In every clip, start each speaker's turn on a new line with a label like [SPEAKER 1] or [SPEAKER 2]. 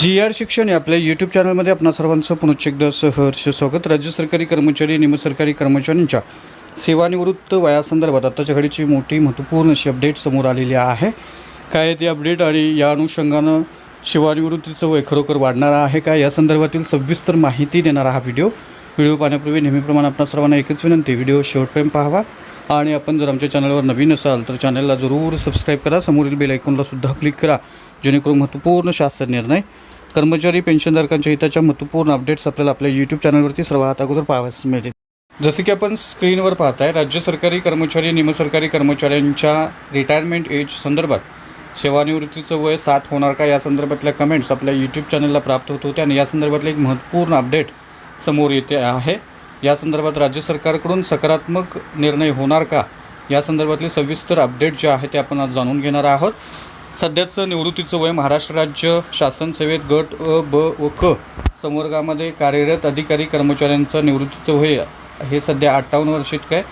[SPEAKER 1] जी R शिक्षण या आपल्या यूट्यूब चॅनलमध्ये आपणा सर्वांचं पुनश्च एकदा सहर्ष स्वागत. राज्य सरकारी कर्मचारी निमसरकारी कर्मचाऱ्यांच्या सेवानिवृत्त वयासंदर्भात आत्ताच्या घडीची मोठी महत्त्वपूर्ण अशी अपडेट समोर आलेली आहे. काय आहे ती अपडेट आणि या अनुषंगानं सेवानिवृत्तीचं वय खरोखर वाढणार आहे का? या संदर्भातील सविस्तर माहिती देणारा हा व्हिडिओ व्हिडिओ पाहण्यापूर्वी नेहमीप्रमाणे आपणा सर्वांना एकच विनंती व्हिडिओ शेवटपर्यंत पाहावा. आणि आपण जर आमच्या चॅनलवर नवीन असाल तर चॅनलला जरूर सबस्क्राईब करा. समोरील बेल आयकॉनला सुद्धा क्लिक करा. जेणेकरून महत्त्वपूर्ण शासन निर्णय कर्मचारी पेन्शनधारकांच्या हिताच्या महत्त्वपूर्ण अपडेट्स आपल्याला आपल्या यूट्यूब चॅनलवरती सर्वात अगोदर पाहावयास मिळतील. जसे की आपण स्क्रीनवर पाहताय राज्य सरकारी कर्मचारी निमसरकारी कर्मचाऱ्यांच्या रिटायरमेंट एज संदर्भात सेवानिवृत्तीचं वय साठ होणार का या संदर्भातल्या कमेंट्स आपल्या यूट्यूब चॅनलला प्राप्त होत होत्या आणि या संदर्भातलं एक महत्त्वपूर्ण अपडेट समोर येते आहे. या संदर्भात राज्य सरकारकडून सकारात्मक निर्णय होणार का या संदर्भातले सविस्तर अपडेट जे आहे ते आपण आज जाणून घेणार आहोत. सध्याचं निवृत्तीचं वय महाराष्ट्र राज्य शासन सेवेत गट अ ब व क संवर्गामध्ये कार्यरत अधिकारी कर्मचाऱ्यांचं निवृत्तीचं वय हे सध्या अठ्ठावन्न वर्ष इतकं आहे.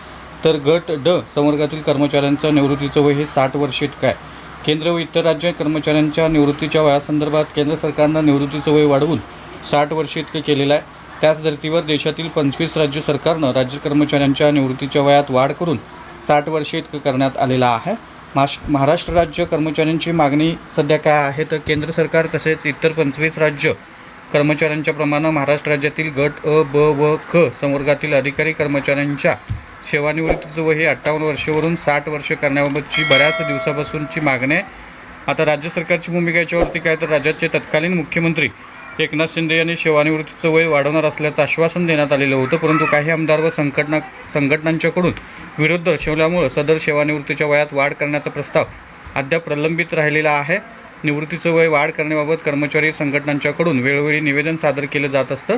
[SPEAKER 1] तर गट ड संवर्गातील कर्मचाऱ्यांचं निवृत्तीचं वय हे साठ वर्ष इतकं आहे. केंद्र व इतर राज्य कर्मचाऱ्यांच्या निवृत्तीच्या वयासंदर्भात केंद्र सरकारनं निवृत्तीचं वय वाढवून साठ वर्ष इतकं केलेलं आहे. त्याच धर्तीवर देशातील पंचवीस राज्य सरकारनं राज्य कर्मचाऱ्यांच्या निवृत्तीच्या वयात वाढ करून साठ वर्षे इतकं करण्यात आलेलं आहे. माश महाराष्ट्र राज्य कर्मचाऱ्यांची मागणी सध्या काय आहे? तर केंद्र सरकार तसेच इतर पंचवीस राज्य कर्मचाऱ्यांच्या प्रमाणे महाराष्ट्र राज्यातील गट अ ब व क संवर्गातील अधिकारी कर्मचाऱ्यांच्या सेवानिवृत्तीचं वय हे अठ्ठावन्न वर्षेवरून साठ वर्ष करण्याबाबतची बऱ्याच दिवसापासूनची मागणी आहे. आता राज्य सरकारची भूमिका याच्यावरती काय? तर राज्याचे तत्कालीन मुख्यमंत्री एकनाथ शिंदे यांनी सेवानिवृत्तीचं वय वाढवणार असल्याचं आश्वासन देण्यात आलेलं होतं परंतु काही आमदार व संघटना संघटनांच्याकडून विरोध दर्शवल्यामुळं सदर सेवानिवृत्तीच्या वयात वाढ करण्याचा प्रस्ताव अद्याप प्रलंबित राहिलेला आहे. निवृत्तीचं वय वाढ करण्याबाबत कर्मचारी संघटनांच्याकडून वेळोवेळी निवेदन सादर केलं जात असतं.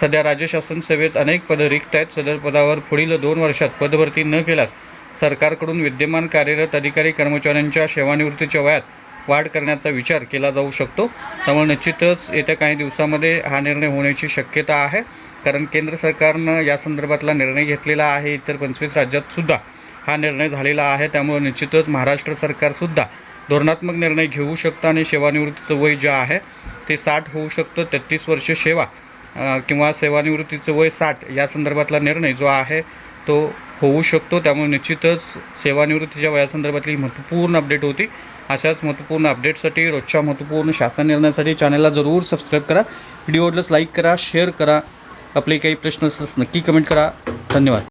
[SPEAKER 1] सध्या राज्य शासन सेवेत अनेक पदं रिक्त आहेत. सदर पदावर पुढील दोन वर्षात पदभरती न केल्यास सरकारकडून विद्यमान कार्यरत अधिकारी कर्मचाऱ्यांच्या सेवानिवृत्तीच्या वयात वाढ करण्याचा विचार केला जाऊ शकतो. त्यामुळे निश्चितच येत्या काही दिवसामध्ये हा निर्णय होण्याची शक्यता आहे. कारण केंद्र सरकारनं या संदर्भातला निर्णय घेतलेला आहे. इतर पंचवीस राज्यातसुद्धा हा निर्णय झालेला आहे. त्यामुळे निश्चितच महाराष्ट्र सरकारसुद्धा धोरणात्मक निर्णय घेऊ शकतं आणि सेवानिवृत्तीचं वय जे आहे ते साठ होऊ शकतं. तेहतीस वर्ष सेवा किंवा सेवानिवृत्तीचं वय साठ या संदर्भातला निर्णय जो आहे तो होऊ शकतो. त्यामुळे निश्चितच सेवानिवृत्तीच्या वयासंदर्भातली ही महत्त्वपूर्ण अपडेट होती. अशाच महत्त्वपूर्ण अपडेटसाठी रोजच्या महत्त्वपूर्ण शासन निर्णयासाठी चॅनलला जरूर सबस्क्राईब करा. व्हिडिओ आवडल्यास लाईक करा शेअर करा. आपले काही प्रश्न असल्यास नक्की कमेंट करा. धन्यवाद.